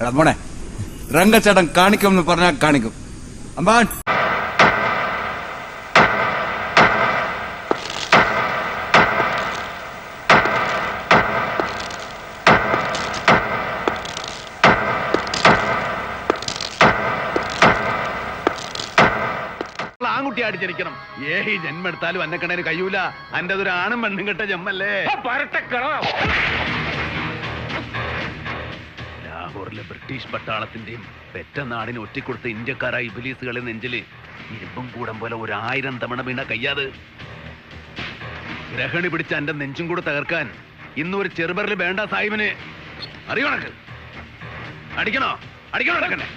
എടാ മോനെ രംഗച്ചേട്ടൻ കാണിക്കുമെന്ന് പറഞ്ഞാൽ കാണിക്കും. അമ്പാൻ. ആൺകുട്ടി അടിച്ചിരിക്കണം ഏഹി ജന്മെടുത്താലും അന്നക്കണേന് കഴിയൂല. അന്റെ ഒരു ആണും പെണ്ണും കെട്ട ജമ്മല്ലേ? ലാഹോറിലെ ബ്രിട്ടീഷ് പട്ടാളത്തിന്റെയും പെറ്റ നാടിന് ഒറ്റിക്കൊടുത്ത ഇന്ത്യക്കാരായ ഇബിലീസുകളെ നെഞ്ചിൽ ഇരുമ്പും കൂടം പോലെ ഒരു ആയിരം തവണ വീണ കയ്യാത്. ഗ്രഹണി പിടിച്ച എന്റെ നെഞ്ചും കൂടെ തകർക്കാൻ ഇന്ന് ഒരു ചെറുപറിൽ വേണ്ട സാഹിബിന്. അറിയണക്ക് അടിക്കണോ? അടിക്കണോ അടക്കണേ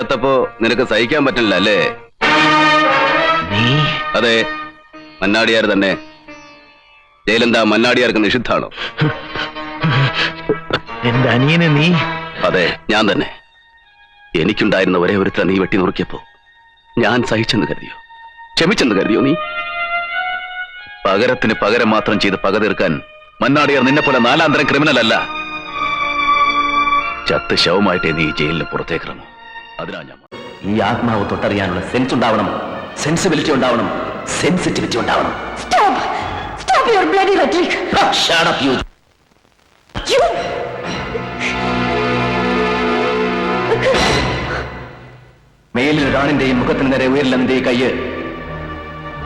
പ്പോ നിനക്ക് സഹിക്കാൻ പറ്റില്ല അല്ലേ? അതെ മന്നാടിയാർ തന്നെ. ജയിലെന്താ മന്നാടിയാർക്ക് നിഷിദ്ധാണോ? എന്റെ അനിയനെ നീ? അതെ ഞാൻ തന്നെ. എനിക്കുണ്ടായിരുന്ന ഒരേ ഒരുത്ത നീ വെട്ടി നുറുക്കിയപ്പോ ഞാൻ സഹിച്ചെന്ന് കരുതിയോ? ക്ഷമിച്ചെന്ന് കരുതിയോ നീ? പകരത്തിന് പകരം മാത്രം ചെയ്ത് പക തീർക്കാൻ മന്നാടിയർ നിന്നെ പോലെ നാലാന്തരം ക്രിമിനൽ അല്ല. ചത്ത് ശവമായിട്ടേ നീ ജയിലിന് പുറത്തേക്കിറങ്ങും അതിനാ ഞാൻ ഈ ആത്മാവ് തൊട്ടറിയാനുള്ള സെൻസ് ഉണ്ടാവണം. സെൻസിബിലിറ്റി ഉണ്ടാവണം. സെൻസിറ്റിവിറ്റി ഉണ്ടാവണം. Stop stop your bloody rhetoric! Shut up you You! ഒരാണിന്റെയും മുഖത്തിന് നേരെ ഉയരില്ല ഈ കയ്യ്?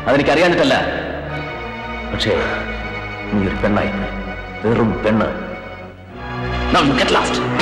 അതെനിക്കറിയാനിട്ടല്ല പക്ഷേ നീ ഒരു പെണ്ണായി. വെറും പെണ്ണ്. Now look last.